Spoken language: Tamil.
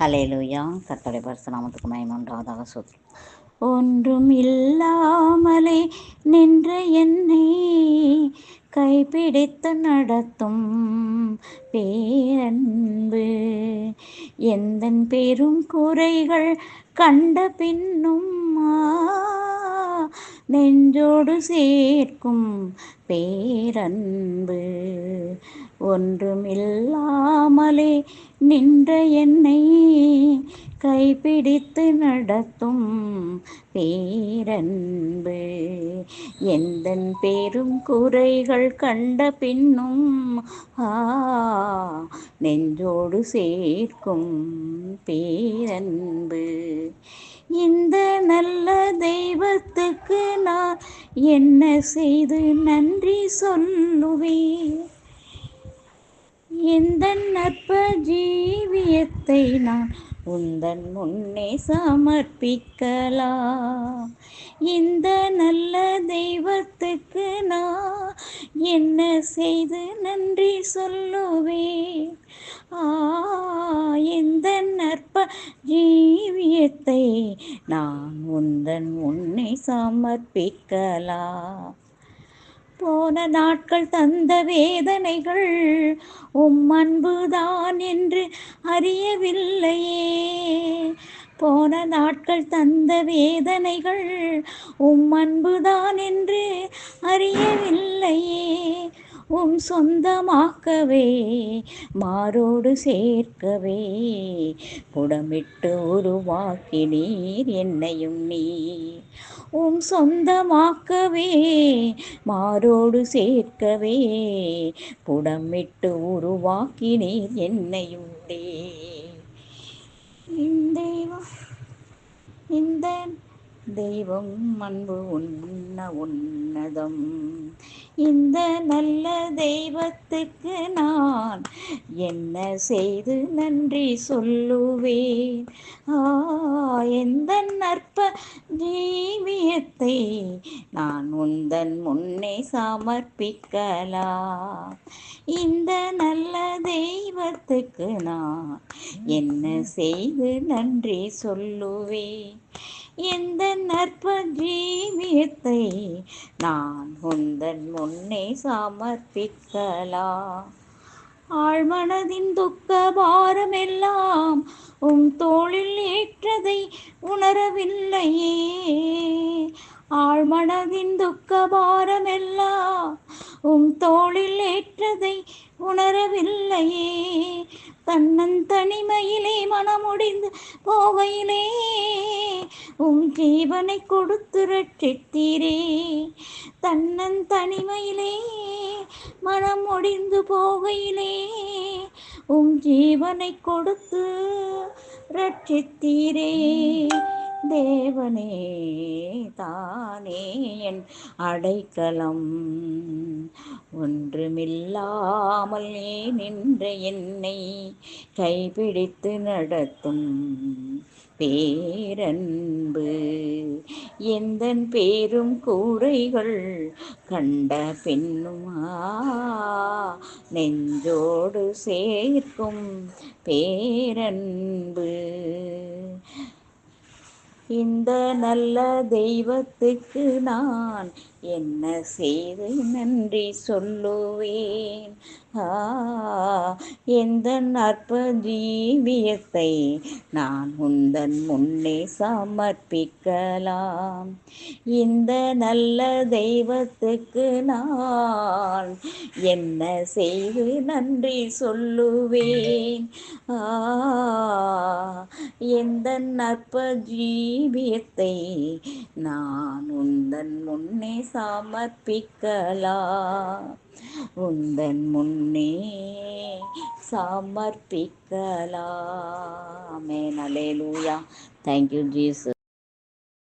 ஹலேலூயா கர்த்தரை பரிசுநாமத்துக்கு மயமொன்றாவதாக சொல் ஒன்றும் இல்லாமலே நின்ற என்னை கைப்பிடித்து நடத்தும் பேரன்பு. எந்த பெரும் குறைகள் கண்ட பின்னும் நெஞ்சோடு சேர்க்கும் பேரன்பு. ஒன்றுமில்லாமலே நின்ற என்னை கைப்பிடித்து நடத்தும் பேரன்பு. எந்தன் பேரும் குறைகள் கண்ட பின்னும் ஆ நெஞ்சோடு சேர்க்கும் பேரன்பு. இந்த நல்ல தெய்வத்துக்கு நான் என்ன செய்து நன்றி சொல்லுவேன்? எந்த நற்ப ஜீவியத்தை நான் உந்தன் முன்னே சமர்ப்பிக்கலாம் இந்த நல்ல தெய்வத்துக்கு நான் என்ன செய்து நன்றி சொல்லுவேன்? ஆ எந்த நற்ப ஜீவியத்தை நான் உந்தன் முன்னே சமர்ப்பிக்கலாம் போன நாட்கள் தந்த வேதனைகள் உம் அன்புதான் என்று அறியவில்லையே. போன நாட்கள் தந்த வேதனைகள் உம் அன்புதான் என்று அறியவில்லையே. உம் சொந்தமாக்கவே மாரோடு சேர்க்கவே. புடமிட்டு உருவாக்கினீர் என்னையும் நீ. உம் சொந்தமாக்கவே மாரோடு சேர்க்கவே. புடமிட்டு உருவாக்கினீர் என்னையும் நீ. தெய்வம் இந்த தெய்வம் அன்பு உன்ன உன்னதம். இந்த நல்ல தெய்வத்துக்கு நான் என்ன செய்து நன்றி சொல்லுவேன்? ஆ எந்த நற்ப ஜீவியத்தை நான் உந்தன் முன்னே சமர்ப்பிக்கலாம் இந்த நல்ல தெய்வத்துக்கு நான் என்ன செய்து நன்றி சொல்லுவேன்? எந்த நற்ப ஜீவியத்தை நான் உந்தன் முன்னே சமர்ப்பிக்கலாம் ஆழ்மனதின் துக்க பாரமெல்லாம் உம் தோளில் ஏற்றதை உணரவில்லையே. ஆழ்மனதின் துக்க பாரமெல்லாம் உம் தோளில் ஏற்றதை உணரவில்லையே. தன்னன் தனிமையில் மனமுடிந்து போகையிலே உம் ஜீவனை கொடுத்து ரட்சித்தீரே. தன்னன் தனிமையிலே மனம் ஒடிந்து போகையிலே உம் ஜீவனை கொடுத்து ரட்சித்தீரே. தேவனே தானே என் அடைக்கலம். ஒன்றுமில்லாமல் நீ நின்ற என்னை கைபிடித்து நடத்தும் பேரன்பு. எந்தன் பேரும் கூரைகள் கண்ட பெண்ணுமா நெஞ்சோடு சேர்க்கும் பேரன்பு. இந்த நல்ல தெய்வத்துக்கு நான் என்ன செய்து நன்றி சொல்லுவேன்? ஆ எந்த நற்ப ஜீவியத்தை நான் உந்தன் முன்னே சமர்ப்பிக்கலாம்? இந்த நல்ல தெய்வத்துக்கு நான் என்ன செய்து நன்றி சொல்லுவேன்? ஆ எந்த நற்ப ஜீவியத்தை நான் உந்தன் முன்னே சமர்ப்பிக்கலா. உந்தன் முன்னே சமர்ப்பிக்கலாம். Man alleluia thank you Jesus